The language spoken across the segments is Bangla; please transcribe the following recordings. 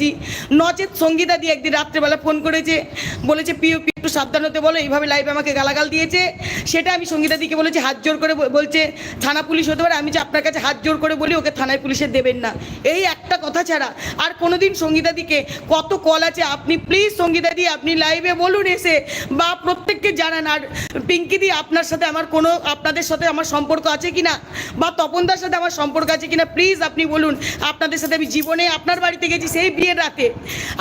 বলেছি নচেত সঙ্গীতা দিয়ে একদিন রাত্রেবেলা ফোন করেছে বলেছে পিও পি একটু সাবধান হতে বলো, এইভাবে লাইভে আমাকে গালাগাল দিয়েছে। সেটা আমি সঙ্গীতা দিকে বলেছি, হাত জোর করে বলছে, থানা পুলিশ হতে পারে। আমি যে আপনার কাছে হাত জোর করে বলি, ওকে থানায় পুলিশে দেবেন না। এই একটা কথা ছাড়া আর কোনোদিন সঙ্গীতা দিকে কত কল আছে, আপনি প্লিজ সঙ্গীতা দি, আপনি লাইভে বলুন এসে, বা প্রত্যেককে জানান। আর পিঙ্কি দি, আপনার সাথে আমার কোনো, আপনাদের সাথে আমার সম্পর্ক আছে কিনা? বা তপনদার সাথে আমার সম্পর্ক আছে কিনা? প্লিজ আপনি বলুন। আপনাদের সাথে আমি জীবনে আপনার বাড়িতে গেছি সেই বিয়ের রাতে।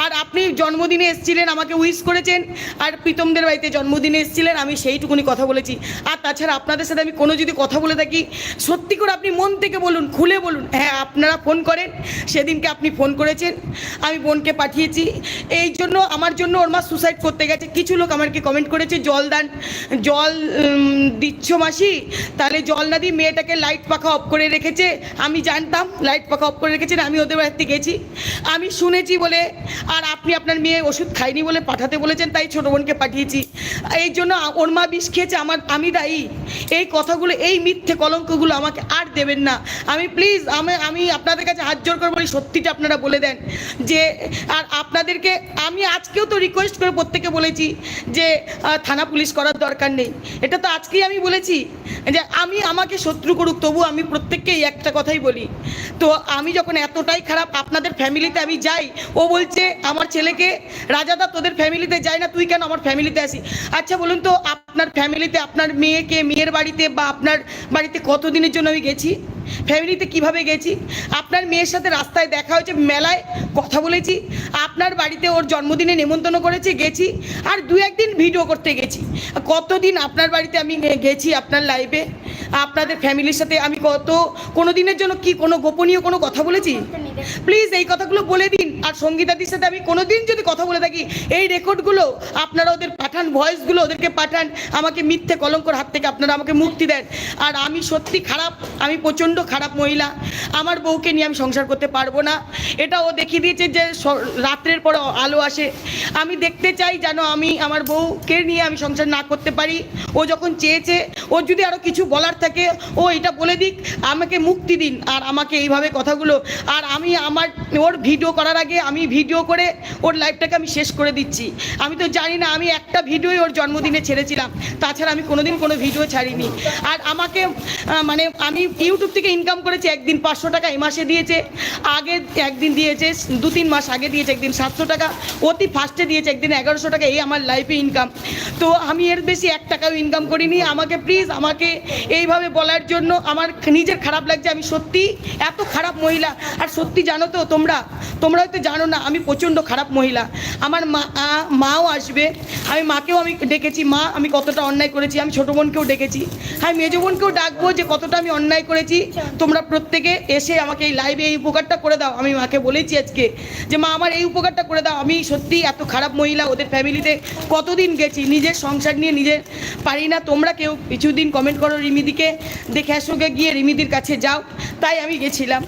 আর আপনি জন্মদিনে এসেছিলেন, আমাকে উইশ করেছেন। আর প্রীতমদের বাড়িতে জন্মদিনে এসেছিলেন, আমি সেইটুকুনি কথা বলেছি। আর তাছাড়া আপনাদের সাথে আমি কোনো যদি কথা বলে থাকি, সত্যি করে আপনি মন থেকে বলুন, খুলে বলুন। হ্যাঁ আপনারা ফোন করেন, সেদিনকে আপনি ফোন করেছেন, আমি বোনকে পাঠিয়েছি। এই জন্য, আমার জন্য ওর মা সুসাইড করতে গেছে। কিছু লোক আমাকে কমেন্ট করেছে, জল দান, জল দিচ্ছ মাসি? তাহলে জল না দিয়ে মেয়েটাকে লাইট পাখা অফ করে রেখেছে। আমি জানতাম লাইট পাখা অফ করে রেখেছেন, আমি ওদের বাড়িতে গেছি। আমি শুনেছি বলে, আর আপনি আপনার মেয়ে ওষুধ খায়নি বলে পাঠাতে বলেছেন, তাই ছোটো বোনকে পাঠিয়েছি। এই জন্য ওর মা বিষ খেয়েছে, আমার আমি দায়ী। এই কথাগুলো, এই মিথ্যে কলঙ্কগুলো আমাকে আর দেবেন না। আমি প্লিজ আমি আমি আপনাদের কাছে হাত জোর করে বলি, সত্যিটা আপনারা বলে দেন। যে, আর আপনাদেরকে আমি আজকেও তো রিকোয়েস্ট করে প্রত্যেকে বলেছি যে থানা পুলিশ করার দরকার নেই। এটা তো আজকেই আমি বলেছি যে, আমি আমাকে শত্রু করুক তবু আমি প্রত্যেককে এই একটা কথাই বলি। তো আমি যখন এতটাই খারাপ, আপনাদের ফ্যামিলিতে আমি যাই, ও বলছে, আমার ছেলেকে, রাজাদা, তোদের ফ্যামিলিতে যায় না, তুই কেন আমার ফ্যামিলিতে আসি আচ্ছা বলুন তো আপনার ফ্যামিলিতে আপনার মেয়েকে, মেয়ের বাড়িতে বা আপনার বাড়িতে কতদিনের জন্য আমি গেছি? ফ্যামিলিতে কীভাবে গেছি? আপনার মেয়ের সাথে রাস্তায় দেখা হয়েছে, মেলায় কথা বলেছি। আপনার বাড়িতে ওর জন্মদিনে নেমন্তন্ন করেছে, গেছি। আর দু একদিন ভিডিও করতে গেছি। কতদিন আপনার বাড়িতে আমি গেছি আপনার লাইফে আপনাদের ফ্যামিলির সাথে আমি কত কোনো দিনের জন্য কি কোনো গোপনীয় কোনো কথা বলেছি? প্লিজ এই কথাগুলো বলে দিন। আর সঙ্গীতাদির সাথে আমি কোনো দিন যদি কথা বলে থাকি, এই রেকর্ডগুলো আপনারা ওদের পাঠান ভয়েসগুলো ওদেরকে পাঠান। আমাকে মিথ্যে কলঙ্কর হাত থেকে আপনারা আমাকে মুক্তি দেন। আর আমি সত্যি খারাপ, আমি প্রচণ্ড খারাপ মহিলা। আমার বউকে নিয়ে আমি সংসার করতে পারব না। এটা ও দেখিয়ে দিয়েছে যে রাত্রের পর আলো আসে। আমি দেখতে চাই যেন আমি আমার বউকে নিয়ে আমি সংসার না করতে পারি। ও যখন চেয়েছে ওর যদি আরও কিছু বলার থাকে, ও এটা বলে দিক, আমাকে মুক্তি দিন। আর আমাকে এইভাবে কথাগুলো, আর আমি আমার, ওর ভিডিও করার আগে আমি ভিডিও করে, ওর লাইফটাকে আমি শেষ করে দিচ্ছি। আমি তো জানি না, আমি একটা ভিডিওই ওর জন্মদিনে ছেড়েছিলাম। তাছাড়া আমি কোনোদিন কোনো ভিডিও ছাড়িনি। আর আমাকে মানে আমি ইউটিউব থেকে ইনকাম করেছি, একদিন পাঁচশো টাকা এই মাসে দিয়েছে, আগে একদিন দিয়েছে, দু তিন মাস আগে দিয়েছে, একদিন সাতশো টাকা, অতি ফার্স্টে দিয়েছে, একদিন এগারোশো টাকা, এই আমার লাইফে ইনকাম তো আমি এর বেশি এক টাকাও ইনকাম করিনি, আমাকে প্লিজ আমাকে এইভাবে বলার জন্য আমার নিজের খারাপ লাগছে, আমি সত্যি এত খারাপ মহিলা। আর সত্যি জানো তো তোমরা তোমরা হয়তো জানো না, আমি প্রচণ্ড খারাপ মহিলা। আমার মা মাও আসবে, আমি মাকেও আমি ডেকেছি, মা, আমি কতটা অন্যায় করেছি, আমি ছোটো বোনকেও ডেকেছি। আমি মেজো বোনকেও ডাকবো যে কতটা আমি অন্যায় করেছি। তোমরা প্রত্যেকে এসে আমাকে এই লাইভে এই উপকারটা করে দাও। আমি মাকে বলেছি আজকে যে, মা, আমার এই উপকারটা করে দাও। আমি সত্যি এত খারাপ মহিলা, ওদের ফ্যামিলিতে কতদিন গেছি? নিজের সংসার নিয়ে নিজের পারি না। তোমরা কেউ কিছুদিন কমেন্ট করো রিমিদিকে। দেখে আসোগে গিয়ে রিমিদির কাছে যাও। তাই আমি গেছিলাম।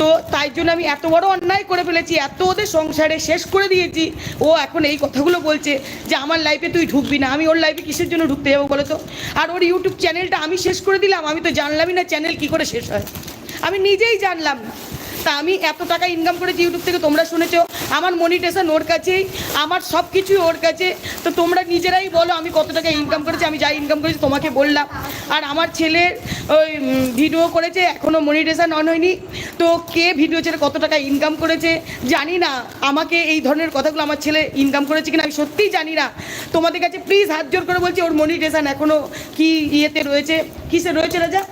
তো তাই জন্য আমি এত বড় অন্যায় করে ফেলেছি, এত ওদের সংসারে শেষ করে দিয়েছি। ও এখন এই কথাগুলো বলছে যে, আমার লাইফে তুই ঢুকবি না। আমি ওর লাইফে কিসের জন্য ঢুকতে যাব বলো তো? আর ওর ইউটিউব চ্যানেলটা আমি শেষ করে দিলাম, আমি তো জানলামই না চ্যানেল কি করে শেষ হয়। আমি নিজেই জানলাম না। তা আমি এত টাকা ইনকাম করেছি ইউটিউব থেকে, তোমরা শুনেছো। আমার মনিটেশন ওর কাছেই, আমার সব কিছুই ওর কাছে তো তোমরা নিজেরাই বলো আমি কত টাকা ইনকাম করেছি, আমি যা ইনকাম করেছি তোমাকে বললাম। আর আমার ছেলে ওই ভিডিও করেছে এখনও মনিটেশন অন হয়নি। তো কে ভিডিও ছেড়ে কত টাকা ইনকাম করেছে, জানি না। আমাকে এই ধরনের কথাগুলো আমার ছেলে ইনকাম করেছে কিনা, আমি সত্যিই জানি না। তোমাদের কাছে প্লিজ হাত জোর করে বলছি, ওর মনিটেশন এখনও কি ইয়েতে রয়েছে? কিসে রয়েছে রাজা?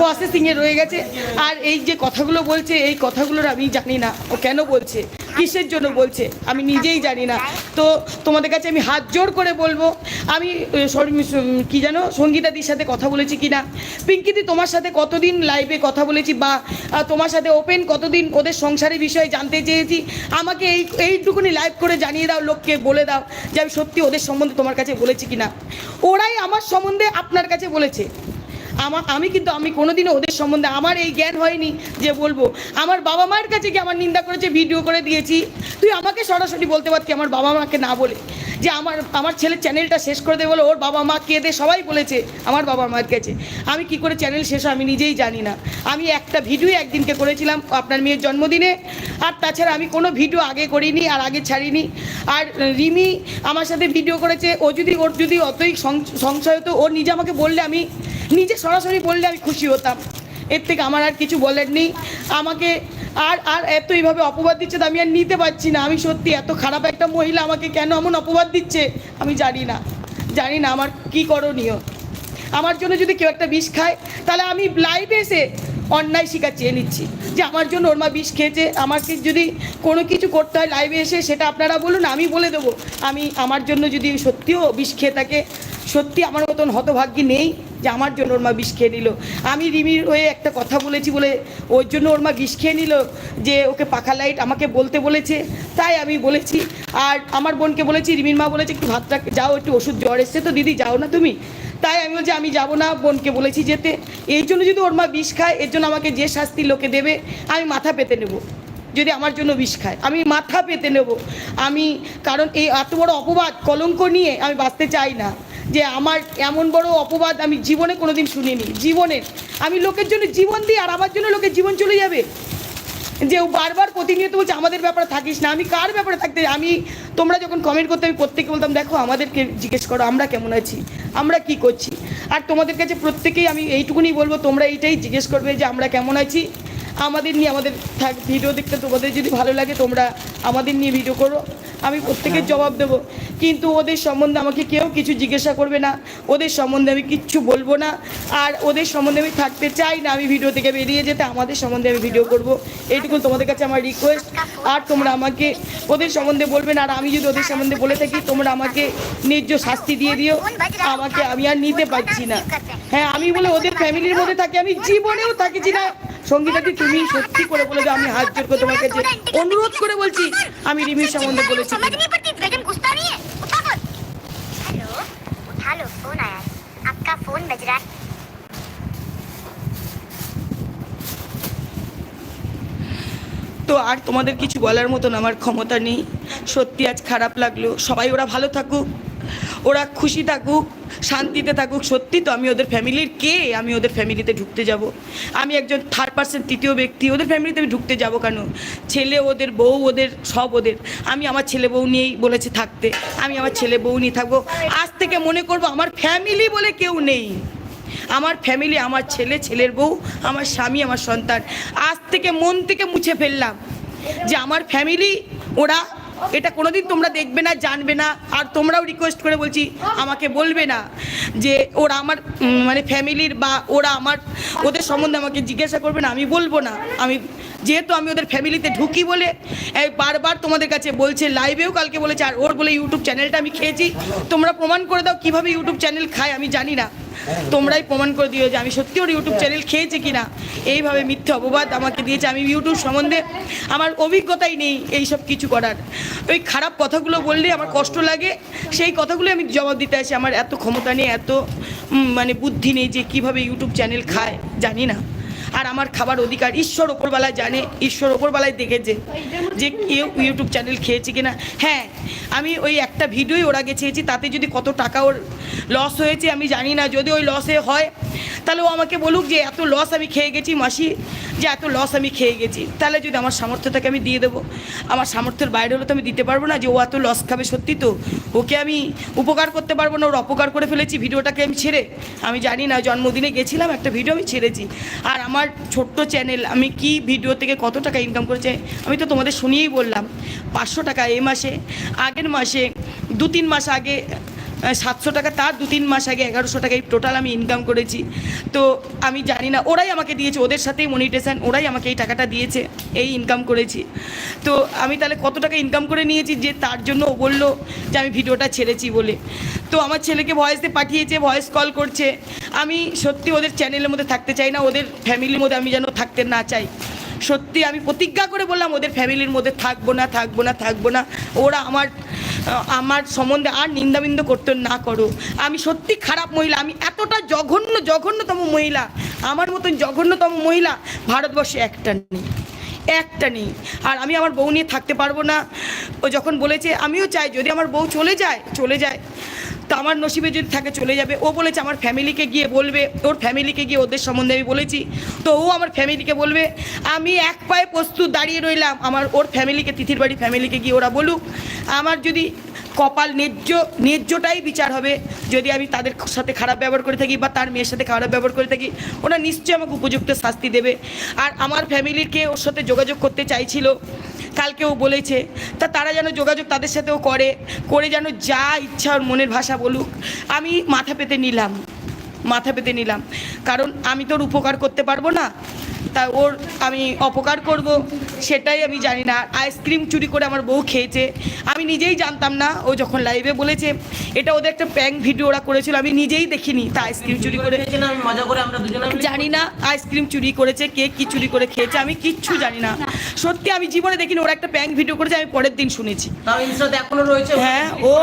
প্রসেসিংয়ে রয়ে গেছে। আর এই যে কথাগুলো বলছে, এই কথাগুলোর আমি জানি না। ও কেন বলছে? কিসের জন্য বলছে? আমি নিজেই জানি না। তো তোমাদের কাছে আমি হাত জোর করে বলব, আমি কি জানো? সঙ্গীতাদির সাথে কথা বলেছি কি না পিঙ্কিদি তোমার সাথে কতদিন লাইভে কথা বলেছি বা তোমার সাথে ওপেন কতদিন ওদের সংসারের বিষয়ে জানতে চেয়েছি, আমাকে এই, এইটুকুনি লাইভ করে জানিয়ে দাও, লোককে বলে দাও যে আমি সত্যি ওদের সম্বন্ধে তোমার কাছে বলেছি কি না ওরাই আমার সম্বন্ধে আপনার কাছে বলেছে। আমার আমি কিন্তু, আমি কোনোদিনও ওদের সম্বন্ধে আমার এই জ্ঞান হয়নি যে বলব। আমার বাবা মায়ের কাছে কি আমার নিন্দা করেছে, ভিডিও করে দিয়েছি। তুই আমাকে সরাসরি বলতে পারতি আমার বাবা মাকে না বলে। যে আমার আমার ছেলের চ্যানেলটা শেষ করে দেবে বলে ওর বাবা মা কেঁদে সবাই বলেছে আমার বাবা মার কাছে। আমি কি করে চ্যানেল শেষ আমি নিজেই জানি না। আমি একটা ভিডিও একদিনকে করেছিলাম আপনার মেয়ের জন্মদিনে। আর তাছাড়া আমি কোনো ভিডিও আগে করিনি আর আগে ছাড়িনি। আর রিমি আমার সাথে ভিডিও করেছে, ও যদি, ওর যদি অতই সংশয় হতো, ও নিজে আমাকে বললে আমি নিজে সরাসরি বললে আমি খুশি হতাম। এর থেকে আমার আর কিছু বলার নেই। আমাকে আর আর এত এইভাবে অপবাদ দিচ্ছে আমি আর নিতে পারছি না। আমি সত্যি এত খারাপ একটা মহিলা, আমাকে কেন এমন অপবাদ দিচ্ছে? আমি জানি না। জানি না আমার কি করণীয়। আমার জন্য যদি কেউ একটা বিষ খায়, তাহলে আমি লাইভে এসে অন্যায় শিকার চেয়ে নিচ্ছি। যে আমার জন্য ওর মা বিষ খেয়েছে, আমাকে যদি কোনো কিছু করতে হয় লাইভে এসে, সেটা আপনারা বলুন, আমি বলে দেবো। আমি আমার জন্য যদি সত্যিও বিষ খেয়ে থাকে, সত্যি আমার মতন হতভাগ্যী নেই যে আমার জন্য ওর মা বিষ খেয়ে নিল। আমি রিমির হয়ে একটা কথা বলেছি বলে ওর জন্য ওর মা বিষ খেয়ে নিল, যে ওকে পাখা লাইট আমাকে বলতে বলেছে। তাই আমি বলেছি। আর আমার বোনকে বলেছি, রিমির মা বলেছে, একটু ভাতটা, যাও, একটু ওষুধ জ্বর এসছে তো, দিদি, যাও না তুমি। তাই আমি বলছি, আমি যাব না, বোনকে বলেছি যেতে। এই জন্য যদি ওর মা বিষ খায়, এর জন্য আমাকে যে শাস্তি লোকে দেবে, আমি মাথা পেতে নেব। যদি আমার জন্য বিষ খায়, আমি মাথা পেতে নেব। আমি, কারণ এই এত বড় অপবাদ, কলঙ্ক নিয়ে আমি বাঁচতে চাই না। যে আমার এমন বড় অপবাদ আমি জীবনে কোনোদিন শুনিনি। জীবনে আমি লোকের জন্য জীবন দিই, আর আমার জন্য লোকের জীবন চলে যাবে। যে ও বারবার প্রতিনিয়ত বলছে, আমাদের ব্যাপারে থাকিস না। আমি কার ব্যাপারে থাকতে আমি, তোমরা যখন কমেন্ট করতে আমি প্রত্যেকে বলতাম, দেখো, আমাদেরকে জিজ্ঞেস করো, আমরা কেমন আছি? আমরা কি করছি? আর তোমাদের কাছে প্রত্যেকেই আমি এইটুকুনি বলব, তোমরা এইটাই জিজ্ঞেস করবে যে, আমরা কেমন আছি? আমাদের নিয়ে আমাদের ভিডিও দেখতে তোমাদের যদি ভালো লাগে, তোমরা আমাদের নিয়ে ভিডিও করো। আমি প্রত্যেকের জবাব দেবো। কিন্তু ওদের সম্বন্ধে আমাকে কেউ কিছু জিজ্ঞাসা করবে না। ওদের সম্বন্ধে আমি কিচ্ছু বলব না। আর ওদের সম্বন্ধে আমি থাকতে চাই না। আমি ভিডিও থেকে বেরিয়ে যেতে আমাদের সম্বন্ধে আমি ভিডিও করব। এইটুকু তোমাদের কাছে আমার রিকোয়েস্ট আর তোমরা আমাকে ওদের সম্বন্ধে বলবে না। আর আমি যদি ওদের সম্বন্ধে বলে থাকি, তোমরা আমাকে ন্যায্য শাস্তি দিয়ে দিও। আমাকে আমি আর নিতে পারছি না। হ্যাঁ আমি বলে ওদের ফ্যামিলির মধ্যে থাকি, আমি জীবনেও থাকিছি না। সঙ্গীতাটি তুমি সত্যি করে বলে আমি হাত জোর করে তোমার কাছে অনুরোধ করে বলছি, আমি রিমির সম্বন্ধে বলেছি। समझ नहीं पड़ती बेगम गुस्सा नहीं है उठा फोन हेलो उठा लो फोन आया है आपका फोन बज रहा है তো আর তোমাদের কিছু বলার মতন আমার ক্ষমতা নেই সত্যি আজ খারাপ লাগলো সবাই ওরা ভালো থাকুক ওরা খুশি থাকুক, শান্তিতে থাকুক, সত্যি তো আমি ওদের ফ্যামিলির কে? আমি ওদের ফ্যামিলিতে ঢুকতে যাব। আমি একজন থার্ড পার্সন তৃতীয় ব্যক্তি, ওদের ফ্যামিলিতে আমি ঢুকতে যাব কেন? ছেলে ওদের, বউ ওদের, সব ওদের। আমি আমার ছেলে বউ নিয়েই বলেছে থাকতে। আমি আমার ছেলে বউ নিয়ে থাকব। আজ থেকে মনে করব আমার ফ্যামিলি বলে কেউ নেই। আমার ফ্যামিলি, আমার ছেলে, ছেলের বউ, আমার স্বামী, আমার সন্তান। আজ থেকে মন থেকে মুছে ফেললাম যে আমার ফ্যামিলি, ওরা এটা কোনোদিন তোমরা দেখবে না, জানবে না। আর তোমরাও রিকোয়েস্ট করে বলছি, আমাকে বলবে না যে ওরা আমার মানে ফ্যামিলির বা ওরা আমার, ওদের সম্বন্ধে আমাকে জিজ্ঞাসা করবে না, আমি বলব না। আমি, যেহেতু আমি ওদের ফ্যামিলিতে ঢুকি বলে বারবার তোমাদের কাছে বলছে লাইভেও কালকে বলেছে, আর ওর বলে ইউটিউব চ্যানেলটা আমি খেয়েছি। তোমরা প্রমাণ করে দাও, কীভাবে ইউটিউব চ্যানেল খায়, আমি জানি না। তোমরাই প্রমাণ করে দিও যে আমি সত্যি ওর ইউটিউব চ্যানেল খেয়েছি কিনা। এইভাবে মিথ্যে অপবাদ আমাকে দিয়েছে। আমি ইউটিউব সম্বন্ধে আমার অভিজ্ঞতাই নেই এই সব কিছু করার। ওই খারাপ কথাগুলো বললে আমার কষ্ট লাগে। সেই কথাগুলো আমি জবাব দিতে আসি। আমার এত ক্ষমতা নেই, এত মানে বুদ্ধি নেই যে কীভাবে ইউটিউব চ্যানেল খায়, জানি না। আর আমার খাবার অধিকার ঈশ্বর ওপরবেলায় জানে, ঈশ্বর ওপরবেলায় দেখেছে যে কেউ ইউটিউব চ্যানেল খেয়েছে কিনা। হ্যাঁ আমি ওই একটা ভিডিওই ওর আগে চেয়েছি, তাতে যদি কত টাকা ওর লস হয়েছে আমি জানি না। যদি ওই লসে হয়, তাহলে ও আমাকে বলুক যে এত লস আমি খেয়ে গেছি মাসি, যে এত লস আমি খেয়ে গেছি। তাহলে যদি আমার সামর্থ্য থাকে আমি দিয়ে দেবো। আমার সামর্থ্যের বাইরে হলে তো আমি দিতে পারব না যে ও এত লস খাবে সত্যি তো। ওকে আমি উপকার করতে পারব না, ওর অপকার করে ফেলেছি, ভিডিওটাকে আমি ছেড়ে। আমি জানি না, জন্মদিনে গেছিলাম, একটা ভিডিও আমি ছেড়েছি। আর আমার ছোট্ট চ্যানেল আমি কি ভিডিও থেকে কত টাকা ইনকাম করেছে, আমি তো তোমাদের শুনিয়েই বললাম, পাঁচশো টাকা এ মাসে, আগের মাসে দু তিন মাস আগে সাতশো টাকা, তার দু তিন মাস আগে এগারোশো টাকা এই টোটাল আমি ইনকাম করেছি। তো আমি জানি না, ওরাই আমাকে দিয়েছে, ওদের সাথেই মনিটেশন ওরাই আমাকে এই টাকাটা দিয়েছে, এই ইনকাম করেছি। তো আমি তাহলে কত টাকা ইনকাম করে নিয়েছি যে তার জন্য ও বলল যে আমি ভিডিওটা ছেড়েছি বলে। তো আমার ছেলেকে ভয়েসে পাঠিয়েছে ভয়েস কল করছে। আমি সত্যি ওদের চ্যানেলের মধ্যে থাকতে চাই না, ওদের ফ্যামিলির মধ্যে আমি যেন থাকতে না চাই। সত্যি আমি প্রতিজ্ঞা করে বললাম, ওদের ফ্যামিলির মধ্যে থাকব না থাকব না থাকব না। ওরা আমার আমার সম্বন্ধে আর নিন্দাবিন্দ করতে না করো। আমি সত্যি খারাপ মহিলা, আমি এতটা জঘন্য, জঘন্যতম মহিলা, আমার মতন জঘন্যতম মহিলা ভারতবর্ষে একটা নেই একটা নেই। আর আমি আমার বউ নিয়ে থাকতে পারব না। ও যখন বলেছে, আমিও চাই, যদি আমার বউ চলে যায় চলে যায়। তো আমার নসিবে যদি থাকে চলে যাবে। ও বলেছে, আমার ফ্যামিলিকে গিয়ে বলবে ওর ফ্যামিলিকে গিয়ে ওদের সম্বন্ধে আমি বলেছি। তো ও আমার ফ্যামিলিকে বলবে, আমি এক পায়ে প্রস্তুত দাঁড়িয়ে রইলাম। আমার ওর ফ্যামিলিকে, তিথির বাড়ি ফ্যামিলিকে গিয়ে ওরা বলুক। আমার যদি কপাল ন্যায্য, ন্যায্যটাই বিচার হবে। যদি আমি তাদের সাথে খারাপ ব্যবহার করে থাকি বা তার মেয়ের সাথে খারাপ ব্যবহার করে থাকি, ওরা নিশ্চয়ই আমাকে উপযুক্ত শাস্তি দেবে। আর আমার ফ্যামিলিকে ওর সাথে যোগাযোগ করতে চাইছিল, কালকে ও বলেছে, তা তারা যেন যোগাযোগ তাদের সাথেও করে করে যেন যা ইচ্ছা ওর মনের ভাষা বলুক। আমি মাথা পেতে নিলাম, মাথা পেতে নিলাম। কারণ আমি তোর উপকার করতে পারব না। তা ওর আমি অপকার করব সেটাই আমি জানি না। আইসক্রিম চুরি করে আমার বউ খেয়েছে। আমি নিজেই জানতাম না ও যখন লাইভে বলেছে এটা ওদের একটা প্যাং ভিডিও ওরা করেছিল আমি নিজেই দেখিনি তা আইসক্রিম চুরি করে। জানি না আইসক্রিম চুরি করেছে কে কি চুরি করে খেয়েছে আমি কিচ্ছু জানি না। সত্যি আমি জীবনে দেখিনি ওরা একটা প্যাং ভিডিও করেছে আমি পরের দিন শুনেছি। হ্যাঁ ও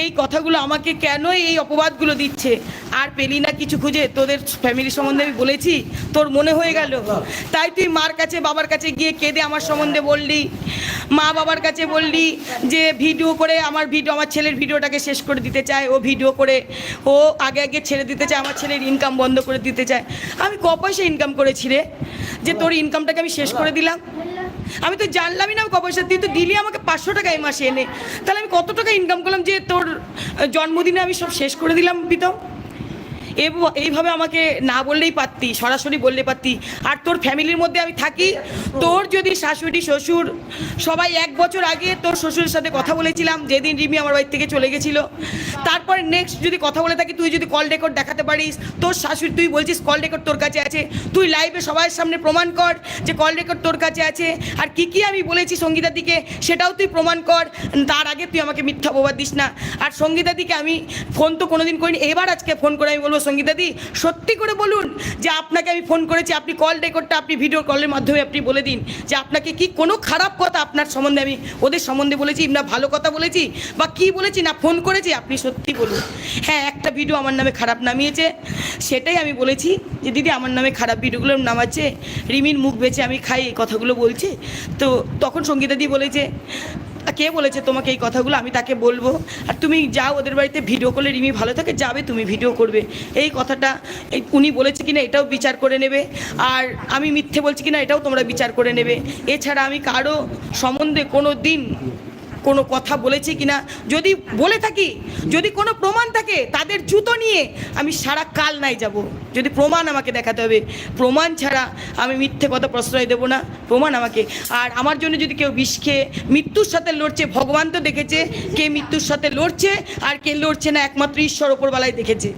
এই কথাগুলো আমাকে কেন এই অপবাদগুলো দিচ্ছে? আর পেলি না কিছু খুঁজে? তোদের ফ্যামিলি সম্বন্ধে আমি বলেছি তোর মনে হয়ে গেল তাই তুই মার কাছে, বাবার কাছে গিয়ে কেঁদে আমার সম্বন্ধে বললি। মা বাবার কাছে বললি যে, ভিডিও করে আমার ভিডিও, আমার ছেলের ভিডিওটাকে শেষ করে দিতে চায়। ও ভিডিও করে, ও আগে আগে ছেড়ে দিতে চায়, আমার ছেলের ইনকাম বন্ধ করে দিতে চায়। আমি ক পয়সা ইনকাম করেছি রে? যে তোর ইনকামটাকে আমি শেষ করে দিলাম? আমি তো জানলামই না ক পয়সা। তুই তো দিলি আমাকে পাঁচশো টাকা এই মাসে এনে। তাহলে আমি কত টাকা ইনকাম করলাম যে তোর জন্মদিনে আমি সব শেষ করে দিলাম প্রীতম? এইভাবে আমাকে না বললেই পারতি, সরাসরি বললে পারতি। আর তোর ফ্যামিলির মধ্যে আমি থাকি। তোর যদি শাশুড়ি, শ্বশুর সবাই এক বছর আগে তোর শ্বশুরের সাথে কথা বলেছিলাম, যেদিন রিমি আমার বাড়ি থেকে চলে গেছিল। তারপরে নেক্সট যদি কথা বলে থাকি, তুই যদি কল রেকর্ড দেখাতে পারিস, তোর শাশুড়ি, তুই বলছিস কল রেকর্ড তোর কাছে আছে। তুই লাইভে সবার সামনে প্রমাণ কর যে কল রেকর্ড তোর কাছে আছে। আর কি কি আমি বলেছি সঙ্গীতাদিকে সেটাও তুই প্রমাণ কর। তার আগে তুই আমাকে মিথ্যা অপবাদ দিস না। আর সঙ্গীতাদিকে আমি ফোন তো কোনোদিন করিনি, এবার আজকে ফোন করে আমি বলব সঙ্গীতাদি সত্যি করে বলুন যে আপনাকে আমি ফোন করেছি, আপনি কল রেকর্ডটা আপনি ভিডিও কলের মাধ্যমে আপনি বলে দিন যে আপনাকে কি কোনো খারাপ কথা আপনার সম্বন্ধে আমি, ওদের সম্বন্ধে বলেছি, না ভালো কথা বলেছি, বা কি বলেছি, না ফোন করেছি, আপনি সত্যি বলুন। হ্যাঁ একটা ভিডিও আমার নামে খারাপ নামিয়েছে, সেটাই আমি বলেছি যে দিদি আমার নামে খারাপ ভিডিওগুলো নামাচ্ছে, রিমির মুখ বেছে আমি খাই, এই কথাগুলো বলছে। তো তখন সঙ্গীতাদি বলেছে "আ, কে বলেছে তোমাকে এই কথাগুলো? আমি তাকে বলব। আর তুমি যাও ওদের বাড়িতে ভিডিও করলে রিমি ভালো থাকে যাবে তুমি ভিডিও করবে। এই কথাটা এই উনি বলেছে কিনা এটাও বিচার করে নেবে। আর আমি মিথ্যে বলছি কিনা এটাও তোমরা বিচার করে নেবে। এছাড়া আমি কারও সম্বন্ধে কোনো দিন কোনো কথা বলেছি কিনা? যদি বলে থাকি, যদি কোনো প্রমাণ থাকে তাদের জুতো নিয়ে আমি সারা কাল নাই যাব। যদি প্রমাণ আমাকে দেখাতে হবে, প্রমাণ ছাড়া আমি মিথ্যে কথা প্রশ্রয় দেবো না, প্রমাণ আমাকে। আর আমার জন্য যদি কেউ বিষ খেয়ে মৃত্যুর সাথে লড়ছে, ভগবান তো দেখেছে কে মৃত্যুর সাথে লড়ছে আর কে লড়ছে না, একমাত্র ঈশ্বর ওপরবেলায় দেখেছে।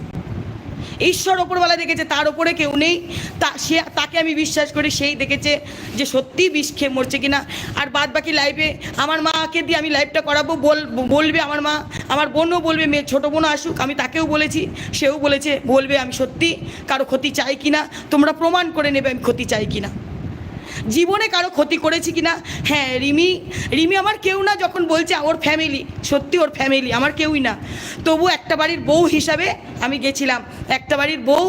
ঈশ্বর ওপরবেলা দেখেছে, তার ওপরে কেউ নেই। তা সে, তাকে আমি বিশ্বাস করি, সেই দেখেছে যে সত্যি বিষ খেয়ে মরছে কিনা। আর বাদ বাকি লাইভে আমার মাকে দিয়ে আমি লাইভটা করাবো বল, বলবে আমার মা, আমার বোনও বলবে, মেয়ে, ছোটো বোনও আসুক, আমি তাকেও বলেছি, সেও বলেছে, বলবে আমি সত্যি কারও ক্ষতি চাই কিনা, তোমরা প্রমাণ করে নেবে আমি ক্ষতি চাই কিনা। জীবনে কারও ক্ষতি করেছি কিনা? হ্যাঁ রিমি রিমি আমার কেউ না যখন বলছে, ওর ফ্যামিলি সত্যি ওর ফ্যামিলি আমার কেউই না। তবু একটা বাড়ির বউ হিসাবে আমি গেছিলাম। একটা বাড়ির বউ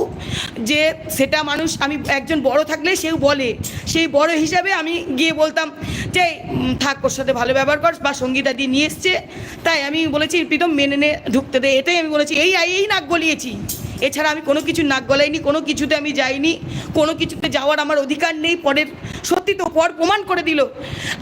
যে সেটা মানুষ, আমি একজন বড় থাকলে সেও বলে। সেই বড় হিসাবে আমি গিয়ে বলতাম যে থাক, ওর সাথে ভালো ব্যবহার কর বা সঙ্গীতা দিয়ে নিয়ে এসছে। তাই আমি বলেছি, প্রীতম, মেনে নে, ঢুকতে দে। এটাই আমি বলেছি। এই এই নাক গলিয়েছি। এছাড়া আমি কোনো কিছু নাক গলাইনি, কোনো কিছুতে আমি যাইনি, কোনো কিছুতে যাওয়ার আমার অধিকার নেই পরের সত্যি তো পর প্রমাণ করে দিল।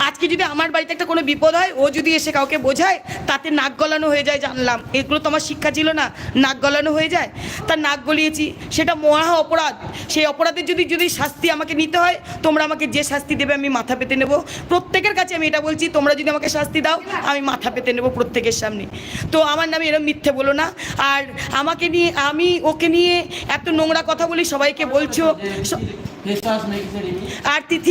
আজকে যদি আমার বাড়িতে একটা কোনো বিপদ হয় ও যদি এসে কাউকে বোঝায় তাতে নাক গলানো হয়ে যায় জানলাম। এগুলো তো আমার শিক্ষা ছিল না নাক গলানো হয়ে যায়। তার নাক গলিয়েছি সেটা মহা অপরাধ। সেই অপরাধের যদি যদি শাস্তি আমাকে নিতে হয় তোমরা আমাকে যে শাস্তি দেবে আমি মাথা পেতে নেব। প্রত্যেকের কাছে আমি এটা বলছি তোমরা যদি আমাকে শাস্তি দাও আমি মাথা পেতে নেব প্রত্যেকের সামনে। তো আমার নামে এরকম মিথ্যে বলো না। আর আমাকে নিয়ে আমি ওকে নিয়ে এত নোংরা কথা বলি সবাইকে বলছো। আর তিথির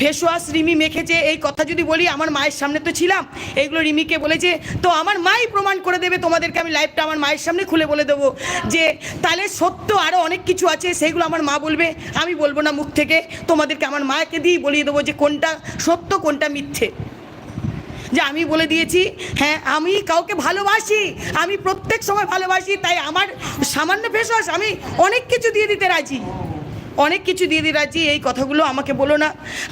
ফেস ওয়াশ রিমি মেখেছে এই কথা যদি বলি, আমার মায়ের সামনে তো ছিলাম। এইগুলো রিমিকে বলেছে তো আমার মাই প্রমাণ করে দেবে, তোমাদেরকে আমি লাইভটা আমার মায়ের সামনে খুলে বলে দেবো। যে, তাহলে সত্য আরও অনেক কিছু আছে সেইগুলো আমার মা বলবে। আমি বলব না মুখ থেকে, তোমাদেরকে আমার মাকে দিয়েই বলিয়ে দেবো যে, কোনটা সত্য, কোনটা মিথ্যে। যে, আমি বলে দিয়েছি হ্যাঁ আমি কাউকে ভালোবাসি, আমি প্রত্যেক সময় ভালোবাসি, তাই আমার সামান্য ফেসওয়াশ আমি অনেক কিছু দিয়ে দিতে রাজি। অনেক কিছু দিয়ে দিয়ে রাজি, এই কথাগুলো আমাকে বলো না।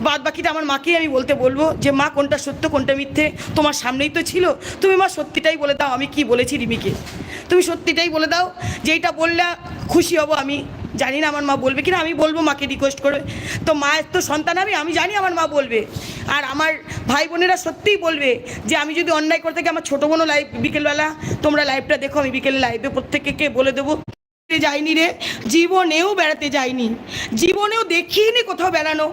বাদ বাকিটা আমার মাকেই আমি বলতে বলব যে, মা, কোনটা সত্য, কোনটা মিথ্যে? তোমার সামনেই তো ছিল। তুমি মা, সত্যিটাই বলে দাও, আমি কি বলেছি রিমিকে? তুমি সত্যিটাই বলে দাও যে এইটা বললে খুশি হব আমি। জানি না আমার মা বলবে কিনা, আমি বলব মাকে রিকোয়েস্ট করে। তো মায়ের তো সন্তান আমি আমি জানি আমার মা বলবে। আর আমার ভাই বোনেরা সত্যিই বলবে যে, আমি যদি অন্যায় করতে গিয়ে আমার ছোটো বোনও লাইভ বিকেলবেলা, তোমরা লাইভটা দেখো, আমি বিকেলে লাইভে প্রত্যেককে বলে দেবো। যাইনি রে, জীবনেও বেড়াতে যাইনি জীবনেও দেখিনি কোথাও বেড়ানো।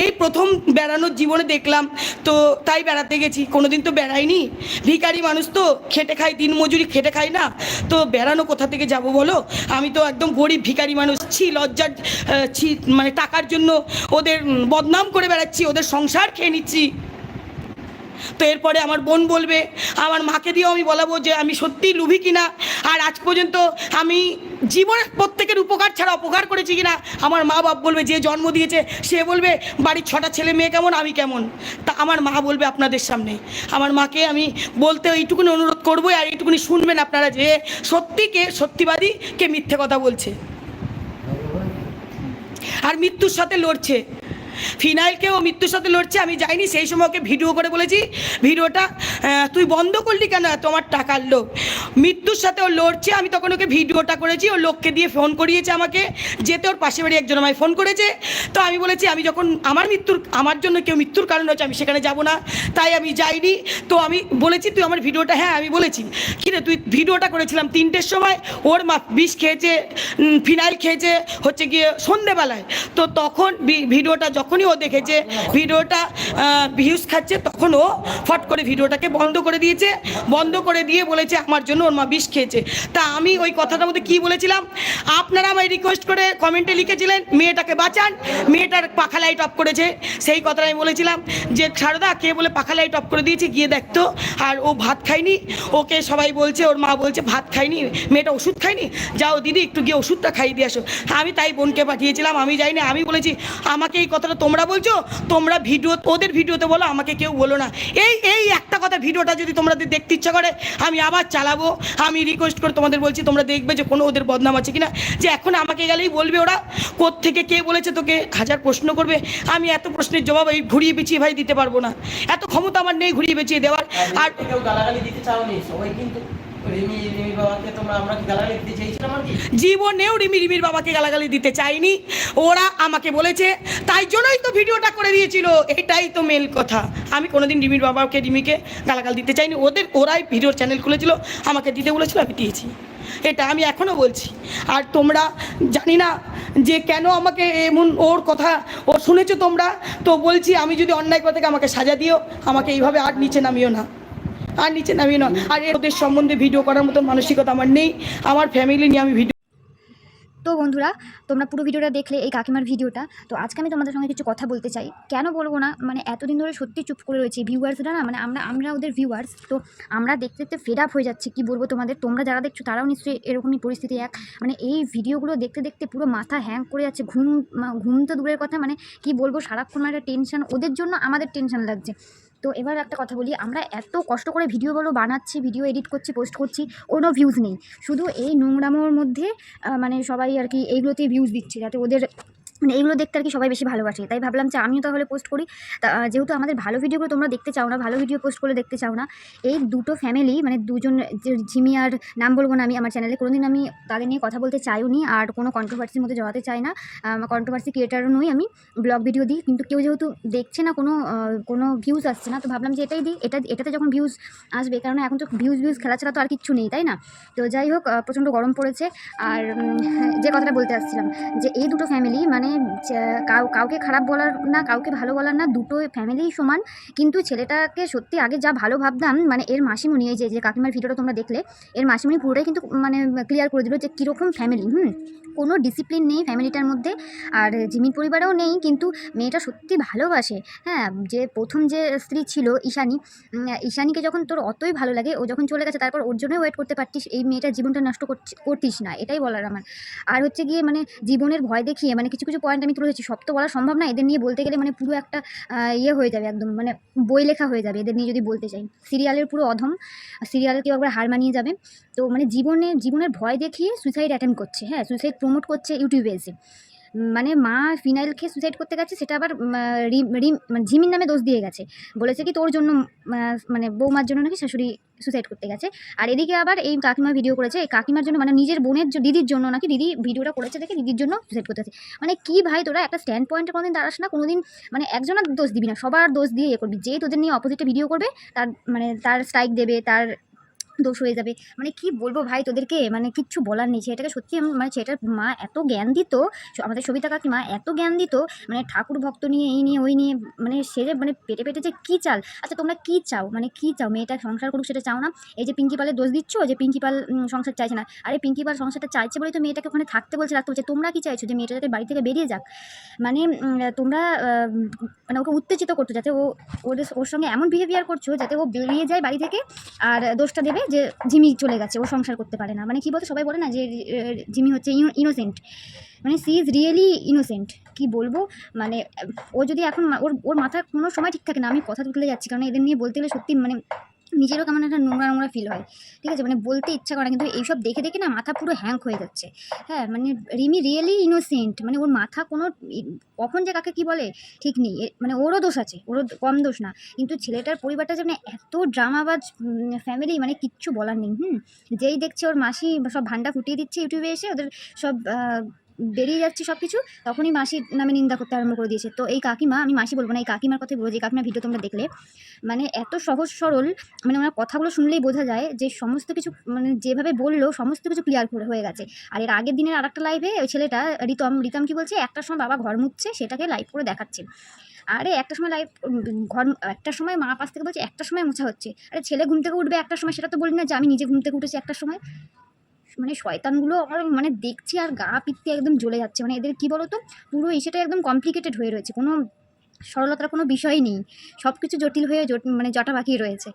এই প্রথম বেড়ানোর জীবনে দেখলাম, তো তাই বেড়াতে গেছি। কোনোদিন তো বেড়াইনি। ভিখারি মানুষ তো খেটে খাই দিন মজুরি খেটে খাই না। তো বেড়ানো কোথা থেকে যাব বলো? আমি তো একদম গরিব ভিখারি মানুষ। ছি, লজ্জার ছি মানে টাকার জন্য ওদের বদনাম করে বেড়াচ্ছি, ওদের সংসার খেয়ে নিচ্ছি। তো এরপরে আমার বোন বলবে, আমার মাকে দিয়েও আমি বলাবো যে আমি সত্যিই লুভি কিনা, আর আজ পর্যন্ত আমি জীবনে প্রত্যেকের উপকার ছাড়া অপকার করেছি কিনা? আমার মা বাপ বলবে, যে জন্ম দিয়েছে, সে বলবে, বাড়ির ছটা ছেলে মেয়ে কেমন, আমি কেমন? তা আমার মা বলবে আপনাদের সামনে। আমার মাকে আমি বলতে এইটুকুনি অনুরোধ করব, আর এইটুকুনি শুনবেন আপনারা যে সত্যি কে, সত্যিবাদী কে মিথ্যে কথা বলছে। আর মৃত্যুর সাথে লড়ছে। ফিনাইলকেও মৃত্যুর সাথে লড়ছে, আমি যাইনি, সেই সময় ওকে ভিডিও করে বলেছি, ভিডিওটা তুই বন্ধ করলি কেন? তোমার টাকার লোক মৃত্যুর সাথে ও লড়ছে, আমি তখন ওকে ভিডিওটা করেছি, ও লোককে দিয়ে ফোন করিয়েছে আমাকে, যেতে ওর পাশে বাড়ি একজন আমায় ফোন করেছে। তো আমি বলেছি, আমি যখন, আমার মৃত্যুর, আমার জন্য কেউ মৃত্যুর কারণ হচ্ছে আমি সেখানে যাব না, তাই আমি যাইনি। তো আমি বলেছি, তুই আমার ভিডিওটা হ্যাঁ আমি বলেছি। কিরে তুই ভিডিওটা করেছিলাম তিনটের সময়, ওর মা বিষ খেয়েছে ফিনাইল খেয়েছে, হচ্ছে গিয়ে সন্ধেবেলায়। তো তখন ভিডিওটা যখনই ও দেখেছে ভিডিওটা ভিউজ খাচ্ছে, তখন ও ফট করে ভিডিওটাকে বন্ধ করে দিয়েছে। বন্ধ করে দিয়ে বলেছে, আমার জন্য ওর মা বিষ খেয়েছে। তা আমি ওই কথাটার মধ্যে কী বলেছিলাম? আপনারা আমায় রিকোয়েস্ট করে কমেন্টে লিখেছিলেন, মেয়েটাকে বাঁচান। মেয়েটার পাখা লাইট অফ করেছে। সেই কথাটা আমি বলেছিলাম যে, সারদা, কে বলে পাখা লাইট অফ করে দিয়েছে? গিয়ে দেখতো আর ও ভাত খায়নি। ওকে সবাই বলছে, ওর মা বলছে, ভাত খায়নি, মেয়েটা ওষুধ খায়নি? যাও দিদি, একটু গিয়ে ওষুধটা খাইয়ে দিয়ে আসো। আমি তাই বোনকে পাঠিয়েছিলাম। আমি যাই না আমি বলেছি, আমাকে এই কথাটা তোমরা বলছো? তোমরা ভিডিও ওদের ভিডিওতে বলো আমাকে কেউ বলো না। এই এই একটা কথা ভিডিওটা যদি তোমরা দেখতে ইচ্ছা করে আমি আবার চালাবো। আমি রিকোয়েস্ট করে তোমাদের বলছি তোমরা দেখবে যে কোনো ওদের বদনাম আছে কিনা। যে এখন আমাকে গেলেই বলবে ওরা থেকে কে বলেছে তোকে? হাজার প্রশ্ন করবে। আমি এত প্রশ্নের জবাব এই ঘুরিয়ে পেঁচিয়ে ভাই দিতে পারব না। এত ক্ষমতা আমার নেই ঘুরিয়ে পেঁচিয়ে দেওয়ার। আর গালাগালি দিতে চাওনি সবাই কিন্তু জীবনেও রিমি, রিমির বাবাকে গালাগালি দিতে চাইনি। ওরা আমাকে বলেছে, তাই জন্যই তো ভিডিওটা করে দিয়েছিল। এটাই তো মেল কথা। আমি কোনোদিন রিমির বাবাকে, রিমিকে গালাগাল দিতে চাইনি। ওদের, ওরাই ভিডিওর চ্যানেল খুলেছিল, আমাকে দিতে বলেছিল, আমি দিয়েছি। এটা আমি এখনও বলছি। আর তোমরা জানি না যে কেন আমাকে এমন ওর কথা, ও শুনেছো তোমরা? তো বলছি, আমি যদি অন্যায় করে থেকে আমাকে সাজা দিও, আমাকে এইভাবে আর নিচে নামিও না। আর নিচে নামিও না আর ওদের সম্বন্ধে ভিডিও করার মতন মানসিকতা আমার নেই। আমার ফ্যামিলি নিয়ে আমি ভিডিও তো বন্ধুরা, তোমরা পুরো ভিডিওটা দেখলে এই কাকিমার ভিডিওটা তো আজকে আমি তোমাদের সঙ্গে কিছু কথা বলতে চাই। কেন বলব না? মানে এতদিন ধরে সত্যি চুপ করে রয়েছে ভিউয়ার্সরা না? মানে আমরা আমরা ওদের ভিউয়ার্স তো আমরা দেখতে দেখতে ফেড আপ হয়ে যাচ্ছি, কি বলব তোমাদের? তোমরা যারা দেখছ, তারাও নিশ্চয়ই এরকমই পরিস্থিতি এক। মানে এই ভিডিওগুলো দেখতে দেখতে পুরো মাথা হ্যাং করে যাচ্ছে, ঘুম ঘুম তো দূরের কথা। মানে কি বলব, সারাক্ষণ একটা টেনশন ওদের জন্য আমাদের টেনশন লাগছে। তো এবার একটা কথা বলি, আমরা এত কষ্ট করে ভিডিওগুলো বানাচ্ছি ভিডিও এডিট করছি পোস্ট করছি, কোনো ভিউজ নেই। শুধু এই নোংরামোর মধ্যে মানে সবাই আর কি এইগুলোতেই ভিউজ দিচ্ছে, যাতে ওদের মানে এইগুলো দেখতে আর কি সবাই বেশি ভালোবাসে। তাই ভাবলাম যে আমিও তাহলে পোস্ট করি। যেহেতু আমাদের ভালো ভিডিওগুলো তোমরা দেখতে চাও না, ভালো ভিডিও পোস্ট করে দেখতে চাও না, এই দুটো ফ্যামিলি মানে দুজন ঝিমি আর নাম বলব না আমি, আমার চ্যানেলে কোনোদিন আমি তাদের নিয়ে কথা বলতে চাইও নি, আর কোনো কন্ট্রোভার্সির মধ্যে জড়াতে চাই না। কন্ট্রোভার্সি ক্রিয়েটারও নই আমি ব্লগ ভিডিও দিই, কিন্তু কেউ যেহেতু দেখছে না কোনো কোনো ভিউজ আসছে না, তো ভাবলাম যে এটাই দিই, এটা, এটাতে যখন ভিউজ আসবে, কারণ এখন তো ভিউজ ভিউজ খেলা ছাড়া তো আর কিচ্ছু নেই, তাই না? তো যাই হোক প্রচণ্ড গরম পড়েছে, আর যে কথাটা বলতে আসছিলাম, যে এই দুটো ফ্যামিলি মানে কাউকে খারাপ বলার না, কাউকে ভালো বলার না, দুটো ফ্যামিলিই সমান। কিন্তু ছেলেটাকে সত্যি আগে যা ভালো ভাবতাম মানে এর মাসিমণি, এই যে যে কাকিমার ভিডিওটা তোমরা দেখলে, এর মাসিমণি পুরোটাই কিন্তু মানে ক্লিয়ার করে দিল যে কীরকম ফ্যামিলি হুম? কোনো ডিসিপ্লিন নেই ফ্যামিলিটার মধ্যে, আর জিমির পরিবারেও নেই, কিন্তু মেয়েটা সত্যি ভালোবাসে। হ্যাঁ যে প্রথম যে স্ত্রী ছিল ঈশানী ঈশানীকে যখন তোর অতই ভালো লাগে, ও যখন চলে গেছে, তারপর ওর জন্যই ওয়েট করতে পারতিস, এই মেয়েটার জীবনটা নষ্ট করতিস না, এটাই বলার আমার। আর হচ্ছে গিয়ে মানে জীবনের ভয় দেখিয়ে মানে কিছু কিছু পয়েন্ট আমি তুলে ধরেছি সব তো বলা সম্ভব না, এদের নিয়ে বলতে গেলে মানে পুরো একটা ইয়ে হয়ে যাবে একদম মানে বই লেখা হয়ে যাবে এদের নিয়ে যদি বলতে চাই। সিরিয়ালের পুরো অধম সিরিয়ালের কেউ একবার হার মানিয়ে যাবে। তো মানে জীবনে, জীবনের ভয় দেখিয়ে সুইসাইড অ্যাটেম্প করছে হ্যাঁ সুইসাইড প্রমোট করছে ইউটিউবে এসে। মানে মা ফিনাইল খেয়ে সুসাইড করতে গেছে, সেটা আবার রিম মানে ঝিমির নামে দোষ দিয়ে গেছে। বলেছে কি তোর জন্য মানে বৌমার জন্য নাকি শাশুড়ি সুসাইড করতে গেছে। আর এদিকে আবার এই কাকিমা ভিডিও করেছে, এই কাকিমার জন্য মানে নিজের বোনের দিদির জন্য নাকি দিদি ভিডিওটা করেছে দেখে দিদির জন্য সুসাইড করতে গেছে। মানে কি ভাই তোরা, একটা স্ট্যান্ড পয়েন্টে কোনোদিন দাঁড়াস না, কোনোদিন মানে একজনের দোষ দিবি না, সবার দোষ দিয়ে ইয়ে করবি। যে তোদের নিয়ে অপোজিটে ভিডিও করবে, তার মানে তার স্ট্রাইক দেবে, তার দোষ হয়ে যাবে। মানে কি বলব ভাই তোদেরকে? মানে কিচ্ছু বলার নেই। সেটাকে সত্যি মানে সেটার মা এত জ্ঞান দিত, আমাদের সবিতা কাকিমা এত জ্ঞান দিত মানে ঠাকুর ভক্ত নিয়ে, এই নিয়ে, ওই নিয়ে মানে সে যে মানে পেটে পেটে যে কী চাল। আচ্ছা তোমরা কী চাও? মানে কী চাও? মেয়েটা সংসার করুক সেটা চাও না? এই যে পিঙ্কি পালের দোষ দিচ্ছ যে পিঙ্কি পাল সংসার চাইছে না। আরে পিঙ্কি পাল সংসারটা চাইছে বলেই তো মেয়েটাকে ওখানে থাকতে বলছে, রাখতে বলছে। তোমরা কি চাইছো যে মেয়েটা যাতে বাড়ি থেকে বেরিয়ে যাক? মানে তোমরা মানে ওকে উত্তেজিত করছ যাতে ও, ওদের, ওর সঙ্গে এমন বিহেভিয়ার করছ যাতে ও বেরিয়ে যায় বাড়ি থেকে, আর দোষটা দেবে যে জিমি চলে গেছে, ও সংসার করতে পারে না। মানে কী বলতো, সবাই বলে না যে জিমি হচ্ছে ইনোসেন্ট মানে সি ইজ রিয়েলি ইনোসেন্ট কি বলব? মানে ও যদি এখন ওর ওর মাথায় কোনো সময় ঠিক থাকে না। আমি কথা তুলে যাচ্ছি, কারণ এদের নিয়ে বলতে গেলে সত্যি মানে নিজেরও কেমন একটা নোংরা নোংরা ফিল হয়। ঠিক আছে? মানে বলতে ইচ্ছা করে কিন্তু এইসব দেখে দেখে না মাথা পুরো হ্যাং হয়ে যাচ্ছে। হ্যাঁ মানে রিমি রিয়েলি ইনোসেন্ট মানে ওর মাথা কোনো কখন যে কাকে কি বলে, ঠিক নেই। মানে ওরও দোষ আছে, ওরও কম দোষ না। কিন্তু ছেলেটার পরিবারটা যে মানে এত ড্রামাবাজ ফ্যামিলি মানে কিচ্ছু বলার নেই, হুম? যেই দেখছে ওর মাসি সব ভান্ডা ফুটিয়ে দিচ্ছে ইউটিউবে এসে, ওদের সব বেরিয়ে যাচ্ছে সব কিছু তখনই মাসির নামে নিন্দা করতে আরম্ভ করে দিয়েছে। তো এই কাকিমা, আমি মাসি বলব না, এই কাকিমার কথাই বলব, যে কাকিমার ভিডিও তোমরা দেখলে মানে এত সহজ সরল মানে ওনার কথাগুলো শুনলেই বোঝা যায় যে সমস্ত কিছু মানে যেভাবে বলল, সমস্ত কিছু ক্লিয়ার হয়ে গেছে। আর এর আগের দিনের আর একটা লাইভে ওই ছেলেটা, রিতম রিতম কি বলছে একটার সময় বাবা ঘর মুচ্ছে সেটাকে লাইভ করে দেখাচ্ছে। আরে একটা সময় লাইভ ঘর, একটা সময় মা পাশ থেকে বলছে, একটা সময় মোছা হচ্ছে। আরে ছেলে ঘুম থেকে উঠবে একটা সময়, সেটা তো বলি না যে আমি নিজে ঘুম থেকে উঠেছি একটা সময়। মানে শয়তানগুলো আমার মানে দেখছি আর গা পিত্তি একদম জ্বলে যাচ্ছে। মানে এদের কি বলতো? পুরো ইসেটা একদম কমপ্লিকেটেড হয়ে রয়েছে। কোনো সরলতার কোনো বিষয়ই নেই। সব কিছু জটিল হয়ে মানে জটা বাকি রয়েছে।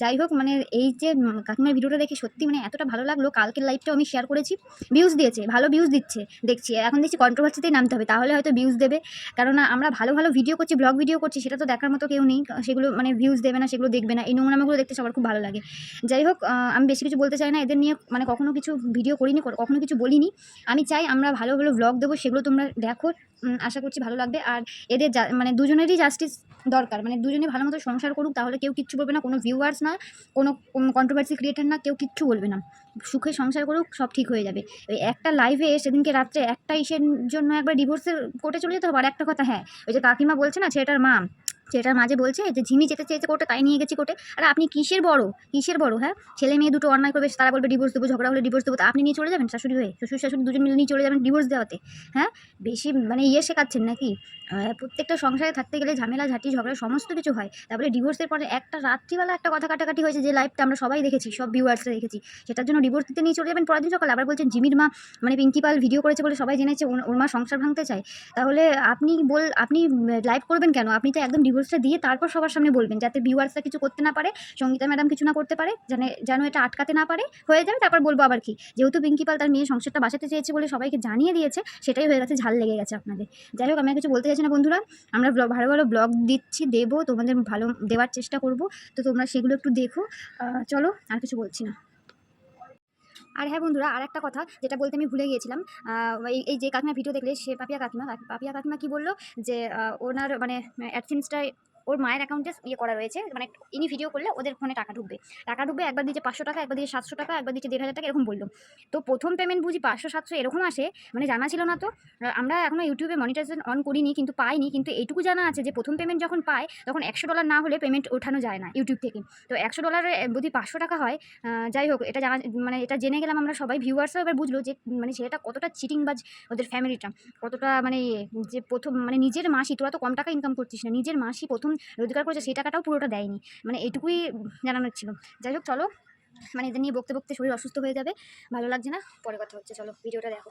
যাই হোক মানে এই যে কাকিমার ভিডিওটা দেখে সত্যি মানে এতটা ভালো লাগল। কালকের লাইভটাও আমি শেয়ার করেছি। ভিউজ দিয়েছে, ভালো ভিউজ দিচ্ছে, দেখছি। এখন দেখছি কন্ট্রোভার্সিতেই নামতে হবে, তাহলে হয়তো ভিউজ দেবে। কারণ আমরা ভালো ভালো ভিডিও করছি ব্লগ ভিডিও করছি, সেটা তো দেখার মতো কেউ নেই। সেগুলো মানে ভিউজ দেবে না, সেগুলো দেখবে না। এই নোংরামাগুলো দেখতে সবার খুব ভালো লাগে। যাই হোক আমি বেশি কিছু বলতে চাই না। এদের নিয়ে মানে কখনো কিছু ভিডিও করিনি কখনো কিছু বলিনি। আমি চাই আমরা ভালো ভালো ব্লগ দেবো, সেগুলো তোমরা দেখো। আশা করছি ভালো লাগবে। আর এদের যা- মানে দুজনেরই জাস্টিস দরকার। মানে দুজনে ভালো মতো সংসার করুক, তাহলে কেউ কিচ্ছু বলবে না, কোনো ভিউয়ার্স না, কোনো কন্ট্রোভার্সি ক্রিয়েটার না, কেউ কিচ্ছু বলবে না। সুখে সংসার করুক, সব ঠিক হয়ে যাবে। ওই একটা লাইভে সেদিনকে রাত্রে একটা ইসের জন্য একবার ডিভোর্সের কোর্টে চলে যেতে হবে, আর একটা কথা হ্যাঁ ওই যে কাকিমা বলছে না, ছেলেটার মা ছেলেটার মাঝে বলছে যে, ঝিমি যেতে চেয়েছে কোর্টে, তাই নিয়ে গেছি কোর্টে। আর আপনি কিসের বড়? কিসের বড় হ্যাঁ? ছেলে মেয়ে দুটো অন্যায় করবে, তারা বলবে ডিভোর্স দেবো, ঝগড়া হলে ডিভোর্স দেবো, তা আপনি নিয়ে চলে যাবেন শাশুড়ি হয়ে? শ্বশুর শাশুড়ি দুজন মিলে নিয়ে চলে যাবেন ডিভোর্স দেওয়াতে হ্যাঁ? বেশি মানে ইয়ে শেখাচ্ছেন নাকি? প্রত্যেকটা সংসারে থাকতে গেলে ঝামেলা, ঝাঁটি, ঝগড়া সমস্ত কিছু হয়। তারপরে ডিভোর্সের পরে একটা রাত্রিবেলা একটা কথা কাটাকাটি হয়েছে যে লাইফটা আমরা সবাই দেখেছি, সব ভিউয়ার্সরা দেখেছি। সেটার জন্য ডিভোর্স দিতে নিয়ে চলে যাবেন পরের দিন সকালে। আবার বলছেন জিমির মা মানে পিঙ্কিপাল ভিডিও করেছে বলে সবাই জেনেছে, ওর- মা সংসার ভাঙতে চায়। তাহলে আপনি বল, আপনি লাইভ করবেন কেন? আপনি তো একদম ডিভোর্সটা দিয়ে তারপর সবার সামনে বলবেন, যাতে ভিউয়ার্সরা কিছু করতে না পারে, সঙ্গীতা ম্যাডাম কিছু না করতে পারে, যেন যেন এটা আটকাতে না পারে, হয়ে যাবে, তারপর বলব আবার কি। যেহেতু পিঙ্কিপাল তার মেয়ে সংসারটা বাঁচাতে চেয়েছে বলে সবাইকে জানিয়ে দিয়েছে, সেটাই হয়ে গেছে, ঝাল লেগে গেছে আপনাদের। যাই হোক, আমি কিছু বলতে চাইছি না, বন্ধুরা। আমরা ভালো ভালো ব্লগ দিচ্ছি, দেবো, তোমাদের ভালো দেওয়ার চেষ্টা করব। তো তোমরা সেগুলো একটু দেখো। চলো, আর কিছু বলছি না। আর হ্যাঁ বন্ধুরা আর একটা কথা যেটা বলতে আমি ভুলে গিয়েছিলাম এই এই যে কাকিমা ভিডিও দেখলে, সে পাপিয়া কাকিমা পাপিয়া কাকিমা কি বলল? যে ওনার মানে অ্যাডসেন্সটা ওর মায়ের অ্যাকাউন্টে ইয়ে করা রয়েছে মানে ইনি ভিডিও করলে ওদের ফোনে টাকা ঢুকবে। টাকা ঢুকবে, একবার দিচ্ছে পাঁচশো টাকা, একবার দিচ্ছে সাতশো টাকা, একবার দিচ্ছে দেড় হাজার টাকা, এরকম বলল। তো প্রথম পেমেন্ট বুঝি পাঁচশো, সাতশো এরকম আসে মানে জানা ছিল না তো। আমরা এখনও ইউটিউবে মনিটাইজেশন অন করিনি, কিন্তু পাইনি, কিন্তু এইটুকু জানা আছে যে প্রথম পেমেন্ট যখন পায়, তখন একশো ডলার না হলে পেমেন্ট ওঠানো যায় না ইউটিউব থেকে। তো একশো ডলারে যদি পাঁচশো টাকা হয় যাই হোক, এটা জানা মানে এটা জেনে গেলাম আমরা সবাই ভিউয়ার্সও এবার বুঝলো যে মানে ছেলেটা কতটা চিটিং চিটিংবাজ ওদের ফ্যামিলিটা কতটা মানে যে প্রথম মানে নিজের মাসি, তোরা তো কম টাকা ইনকাম করছিস না, নিজের মাসি প্রথম রোজগার করেছে, সেই টাকাটাও পুরোটা দেয়নি। মানে এটুকুই জানানোর ছিল। যাই হোক, চলো। মানে এদের নিয়ে বকতে বকতে শরীর অসুস্থ হয়ে যাবে। ভালো লাগছে না? পরে কথা হচ্ছে। চলো, ভিডিওটা দেখো।